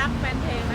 รักแฟนเพลง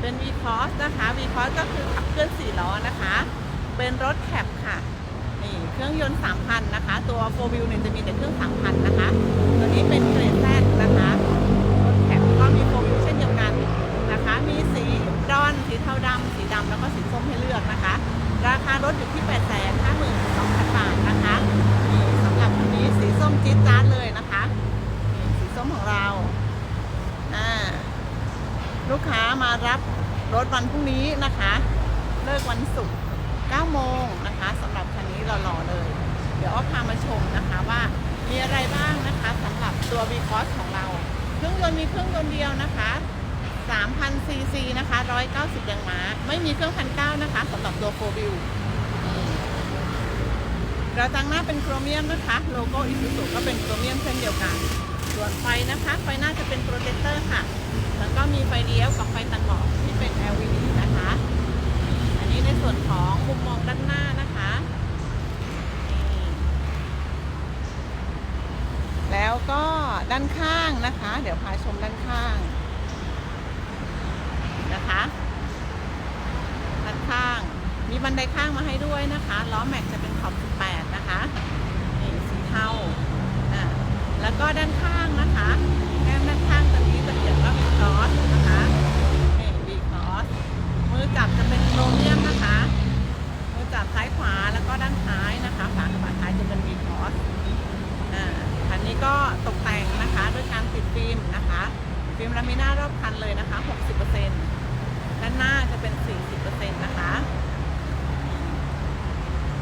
เป็น v c o s นะคะ v c o s ก็คือขับเคลื่อน4ล้อนะคะ เป็นรถแคปค่ะ นี่เครื่องยนต์ 3,000 นะคะ ตัว 4 wheel เนี่ยจะมีแต่เครื่อง 3,000 นะคะ ตัวนี้เป็นเกรดแซนะคะ รถแคปก็มี 4 wheel เช่นเดียวกันนะคะ มีสีดอน สีเทาดำสีดำแล้วก็สีส้มให้เลือกนะคะ ราคารถอยู่ที่8 บาทนะคะนี่สำหรับคันนี้สีส้มจี๊ดจ๊าดเลยนะคะนี่สีส้มของเรา อ่า ลู กค้ามารับรถวันพรุ่งนี้นะคะ เลิกวันศุกร์9โมงนะคะสำหรับคันนี้หล่อๆเลย เดี๋ยวอ้อพามาชมนะคะว่ามีอะไรบ้างนะคะสำหรับตัว v c o s ของเรา เครื่องยนต์มีเครื่องยนต์เดียวนะคะ3,000ซีซีนะคะ 190แรงม้า ไม่มีเครื่องพันเก้านะคะสำหรับตัว4 wheel กระจังหน้าเป็นโครเมียมนะคะ โลโก้อิซูซุก็เป็นโครเมียมเช่นเดียวกัน ส่วนไฟนะคะ ไฟหน้า มีไฟเลี้ยวกับไฟตัดหมอกที่เป็น LED นะคะ อันนี้ในส่วนของมุมมองด้านหน้านะคะ แล้วก็ด้านข้างนะคะ เดี๋ยวพาชมด้านข้างนะคะ ด้านข้าง มีบันไดข้างมาให้ด้วยนะคะล้อแม็กจะเป็นขอบ18นะคะนี่สีเทาอะแล้วก็ด้านข้างนะคะ นะคะนี่วีคอสมือจับจะเป็นโครเมียมนะคะ มือจับซ้ายขวาแล้วก็ด้านท้ายนะคะฝากระบะท้ายจะเป็นวีคอสอ่าคันนี้ก็ตกแต่งนะคะด้วยการติดฟิล์มนะคะ ฟิล์มลามิน่ารอบคันเลยนะคะ 60%ด้านหน้าจะเป็น 40%นะคะ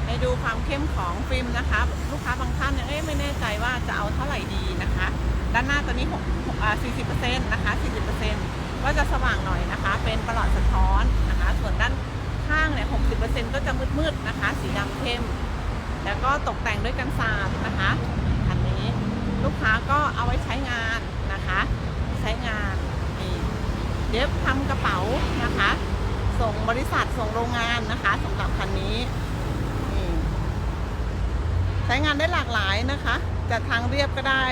ให้ดูความเข้มของฟิล์มนะคะ ลูกค้าบางท่านยังเอ๊ะไม่แน่ใจว่าจะเอาเท่าไหร่ดี ด้านหน้าตัวนี้6 6อ่า40%นะคะ 40%ก็จะสว่างหน่อยนะคะ เป็นประหลอดสะท้อนนะคะ ส่วนด้านข้างเนี่ย 60%ก็จะมืดๆนะคะ สีดำเข้ม แล้วก็ตกแต่งด้วยกันศาสตร์นะคะคันนี้ลูกค้าก็เอาไว้ใช้งานนะคะ ใช้งานนี่เย็บทำกระเป๋านะคะ ส่งบริษัทส่งโรงงานนะคะสำหรับคันนี้ใช้งานได้หลากหลายนะคะ จะทางเรียบก็ได้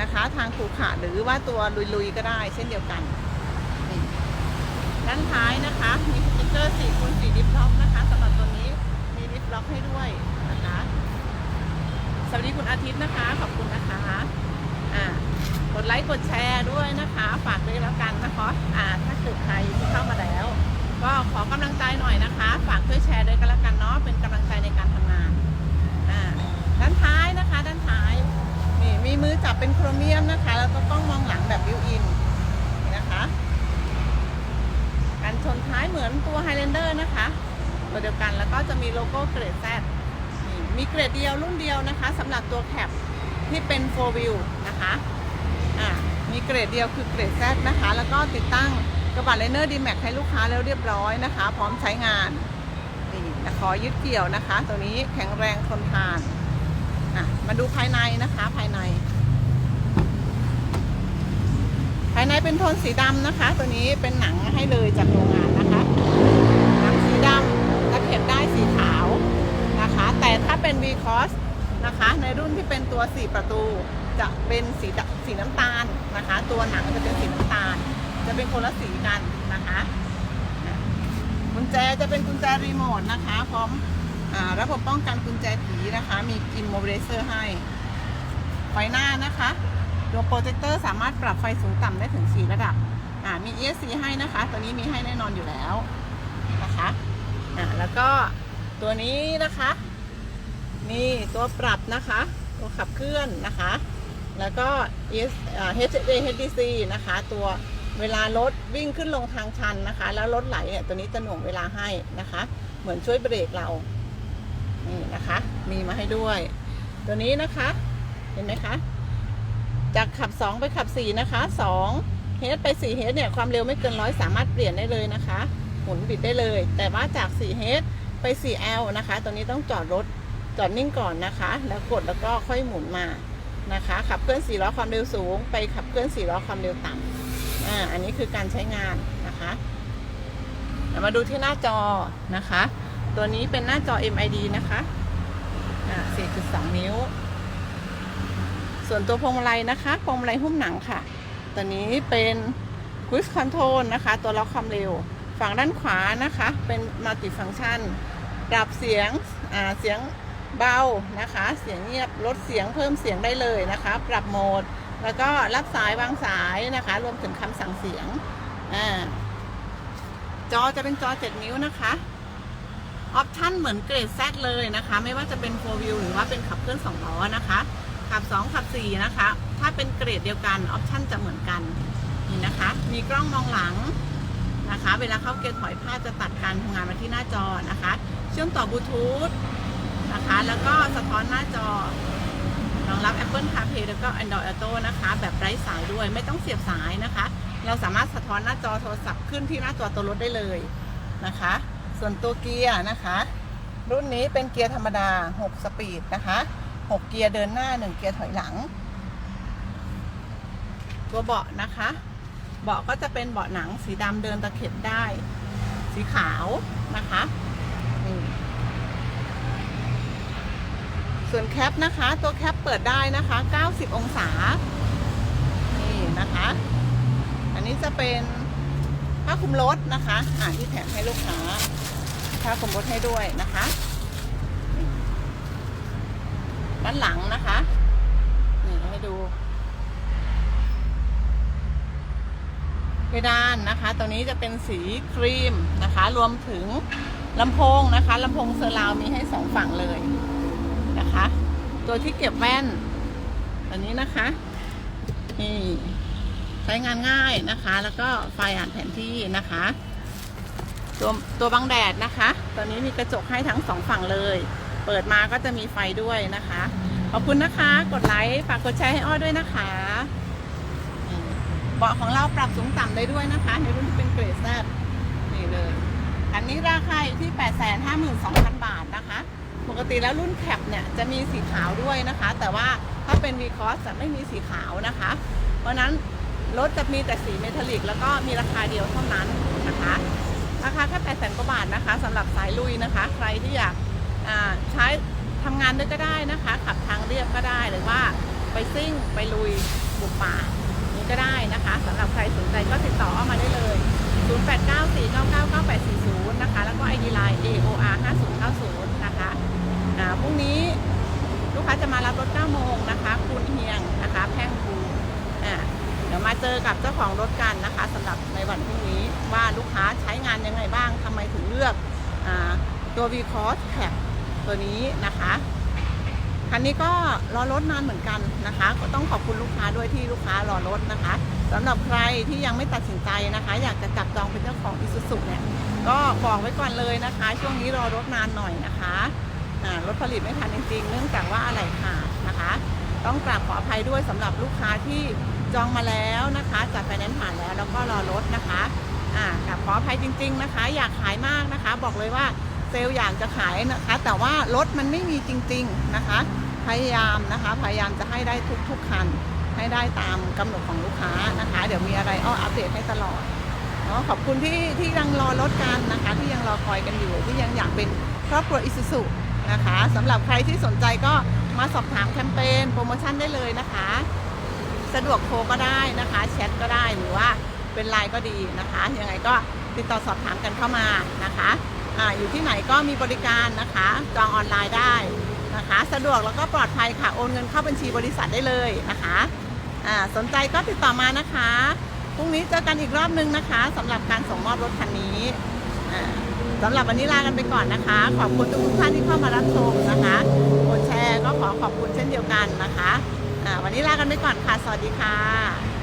นะคะ ทางขรุขระหรือว่าตัวลุยๆก็ได้เช่นเดียวกันด้านท้ายนะคะ มีสติกเกอร์4คูณ4ดิฟล็อกนะคะสำหรับตัวนี้มีดิฟล็อกให้ด้วยนะคะสวัสดีคุณอาทิตย์นะคะ ขอบคุณนะคะอ่ากดไลค์กดแชร์ด้วยนะคะ ฝากด้วยแล้วกันนะคะอ่าถ้าเกิดใครที่เข้ามาแล้ว ก็ขอกำลังใจหน่อยนะคะ ฝากช่วยแชร์ด้วยกันแล้วกันเนาะเป็นกำลังใจในการทำงาน อ่า ด้านท้ายนะคะ ด้านท้าย นี่มีมือจับ เป็นโครเมียมนะคะ แล้วก็กล้องมองหลังแบบบิวอินนะคะกันชนท้ายเหมือนตัว Highlander นะคะตัวเดียวกันแล้วก็จะมีโลโก้เกรด Z นี่มีเกรดเดียวรุ่นเดียวนะคะสำหรับตัวแคปที่เป็น4 wheel นะคะอ่ามีเกรดเดียวคือเกรด Z นะคะ แล้วก็ติดตั้งกระบะไลเนอร์ดีแม็กให้ลูกค้าแล้วเรียบร้อยนะคะ พร้อมใช้งานนี่ตะขอยึดเกี่ยวนะคะ ตัวนี้แข็งแรงทนทานอะมาดูภายในนะคะภายใน ภาย ในเป็นโทนสีดำนะคะ ตัวนี้เป็นหนังให้เลยจากโรงงานนะคะหนังสีดำและเข็บได้สีขาวนะคะ แต่ถ้าเป็น v c o s นะคะ ในรุ่นที่เป็นตัว 4 ประตูจะเป็นสีสีน้ำตาลนะคะ ตัวหนังจะเป็นสีน้ำตาล จะเป็นคนละสีกันนะคะกุญแจจะเป็นกุญแจรีโมทนะคะ พร้อมระบบป้องกันกุญแจผีนะคะ มีอิมโมเบรเซอร์ให้ไฟหน้านะคะ ตัวโปรเจคเตอร์สามารถปรับไฟสูงต่ำได้ถึง 4 ระดับ อ่า มี ESC ให้นะคะ ตัวนี้มีให้แน่นอนอยู่แล้วนะคะ อ่า แล้วก็ตัวนี้นะคะนี่ตัวปรับนะคะ ตัวขับเคลื่อนนะคะ แล้วก็ S อ่า HJ HDC นะคะ ตัวเวลารถวิ่งขึ้นลงทางชันนะคะ แล้วรถไหลเนี่ยตัวนี้จะหน่วงเวลาให้นะคะ เหมือนช่วยเบรกเรา นี่นะคะ มีมาให้ด้วย ตัวนี้นะคะ เห็นไหมคะ จากขับ 2 ไปขับ 4 นะคะ 2 เฮดไป4เฮดเนี่ย ความเร็วไม่เกินร้อยสามารถเปลี่ยนได้เลยนะคะ หมุนบิดได้เลย แต่ว่าจาก4เฮดไป 4L นะคะ ตัวนี้ต้องจอดรถจอดนิ่งก่อนนะคะ แล้วกดแล้วก็ค่อยหมุนมานะคะ ขับเคลื่อน4ล้อความเร็วสูง ไปขับเคลื่อน4ล้อความเร็วต่ำอ่าอันนี้คือการใช้งานนะคะเดี๋ยวมาดูที่หน้าจอนะคะ ตัวนี้เป็นหน้าจอ MID นะคะอ่า4.2 นิ้ว ส่วนตัวพวงมาลัยนะคะพวงมาลัยหุ้มหนังค่ะ ตัวนี้เป็น Cruise Control นะคะ ตัวล็อกความเร็ว ฝั่งด้านขวานะคะ เป็น Multi Function ปรับเสียงเสียงเบานะคะ เสียงเงียบลดเสียงเพิ่มเสียงได้เลยนะคะ ปรับโหมด แล้วก็รับสายวางสายนะคะ รวมถึงคำสั่งเสียงอ่าจอจะเป็นจอ 7 นิ้วนะคะออปชั่นเหมือนเกรด Z เลยนะคะ ไม่ว่าจะเป็น4 wheel หรือว่าเป็นขับเคลื่อน2ล้อนะคะ ขับ 2 ขับ 4 นะคะ ถ้าเป็นเกรดเดียวกันออปชั่นจะเหมือนกันนี่นะคะ มีกล้องมองหลังนะคะ เวลาเข้าเกียร์ถอยภาจะตัดการทำงานมาที่หน้าจอนะคะ เชื่อมต่อบลูทูธนะคะ แล้วก็สะท้อนหน้าจอรองรับ Apple CarPlay แล้วก็ Android Auto นะคะ แบบไร้สายด้วยไม่ต้องเสียบสายนะคะ เราสามารถสะท้อนหน้าจอโทรศัพท์ขึ้นที่หน้าจอตัวรถได้เลยนะคะ ส่วนตัวเกียร์นะคะ รุ่นนี้เป็นเกียร์ธรรมดา 6 สปีดนะคะ 6 เกียร์เดินหน้า 1 เกียร์ถอยหลัง ตัวเบาะนะคะ เบาะก็จะเป็นเบาะหนังสีดำเดินตะเข็บได้ สีขาวนะคะนี่ส่วนแคปนะคะ ตัวแคปเปิดได้นะคะ 90 องศา นี่นะคะ อันนี้จะเป็นผ้าคลุมรถนะคะ อ่าที่แถมให้ลูกค้าผ้าคลุมรถให้ด้วยนะคะ ด้านหลังนะคะ นี่ให้ดูเพดานนะคะ ตัวนี้จะเป็นสีครีมนะคะ รวมถึงลำโพงนะคะลำโพงเซอร์ราวมีให้สองฝั่งเลยนะคะ ตัวที่เก็บแว่น ตัวนี้นะคะนี่ใช้งานง่ายนะคะ แล้วก็ไฟอ่านแผนที่นะคะ ตัวตัวบังแดดนะคะ ตัวนี้มีกระจกให้ทั้งสองฝั่งเลย เปิดมาก็จะมีไฟด้วยนะคะ ขอบคุณนะคะ กดไลค์ฝากกดแชร์ให้อ้อด้วยนะคะเบาะของเราปรับสูงต่ำได้ด้วยนะคะ ในรุ่นที่เป็นเกรดแซดนี่เลยอันนี้ราคาอยู่ที่ 852,000 บาทนะคะ ปกติแล้วรุ่นแคปเนี่ยจะมีสีขาวด้วยนะคะ แต่ว่าถ้าเป็น v ีคอสจะไม่มีสีขาวนะคะ เพราะนั้นรถจะมีแต่สีเมทัลลิก แล้วก็มีราคาเดียวเท่านั้นนะคะ ราคาแค่8แสนกว่าบาทนะคะสำหรับสายลุยนะคะ ใครที่อยาก ใช้ทำงานด้วยก็ได้นะคะ ขับทางเรียบก็ได้หรือว่าไปซิ่งไปลุยบุกป่านี่ก็ได้นะคะสำหรับใครสนใจก็ติดต่อเข้ามาได้เลย 0894999840 นะคะ แล้วก็ ID Line AOR 5090 นะคะอ่าพรุ่งนี้ลูกค้าจะมารับรถ 9 โมงนะคะคูนเฮียงนะคะ แพ่งคูเดี๋ยวมาเจอกับเจ้าของรถกันนะคะสำหรับในวันพรุ่งนี้ว่าลูกค้าใช้งานยังไงบ้างทำไมถึงเลือกอตัว v c o s Cap ตัวนี้นะคะคันนี้ก็รอรถนานเหมือนกันนะคะ ก็ต้องขอบคุณลูกค้าด้วยที่ลูกค้ารอรถนะคะสำหรับใครที่ยังไม่ตัดสินใจนะคะ อยากจะจับจองเป็นเจ้าของ Isuzu เนี่ยก็บอกไว้ก่อนเลยนะคะ ช่วงนี้รอรถนานหน่อยนะคะรถผลิตไม่ทันจริงๆ เนื่องจากว่าอะไรขาดนะคะ ต้องกราบขออภัยด้วยสำหรับลูกค้าที่จองมาแล้วนะคะจัดไฟแนนซ์ผ่านแล้วแล้วก็รอรถนะคะอ่ากราบขออภัยจริง ๆนะคะ อยากขายมากนะคะ บอกเลยว่า เซลล์อยากจะขายนะคะ แต่ว่ารถมันไม่มีจริง ๆนะคะ พยายามนะคะ พยายามจะให้ได้ทุกๆคัน ให้ได้ตามกำหนดของลูกค้านะคะ เดี๋ยวมีอะไรอ้ออัปเดตให้ตลอดเนาะขอบคุณที่ที่ยังรอรถกันนะคะ ที่ยังรอคอยกันอยู่ ที่ยังอยากเป็นครอบครัวอิสุสุนะคะสำหรับใครที่สนใจก็มาสอบถามแคมเปญโปรโมชั่นได้เลยนะคะ สะดวกโทรก็ได้นะคะแชทก็ได้หรือว่าเป็นไลน์ก็ดีนะคะ ยังไงก็ติดต่อสอบถามกันเข้ามานะคะ ออยู่ที่ไหนก็มีบริการนะคะจองออนไลน์ได้นะคะ สะดวกแล้วก็ปลอดภัยค่ะโอนเงินเข้าบัญชีบริษัทได้เลยนะคะสนใจก็ติดต่อมานะคะพรุ่งนี้เจอกันอีกรอบนึงนะคะสำหรับการส่งมอบรถคันนี้อ่าสำหรับวันนี้ลากันไปก่อนนะคะ ขอบคุณทุกท่านที่เข้ามารับชมนะคะกดแชร์ก็ขอขอบคุณเช่นเดียวกันนะคะวันนี้ลากันไปก่อนค่ะ สวัสดีค่ะ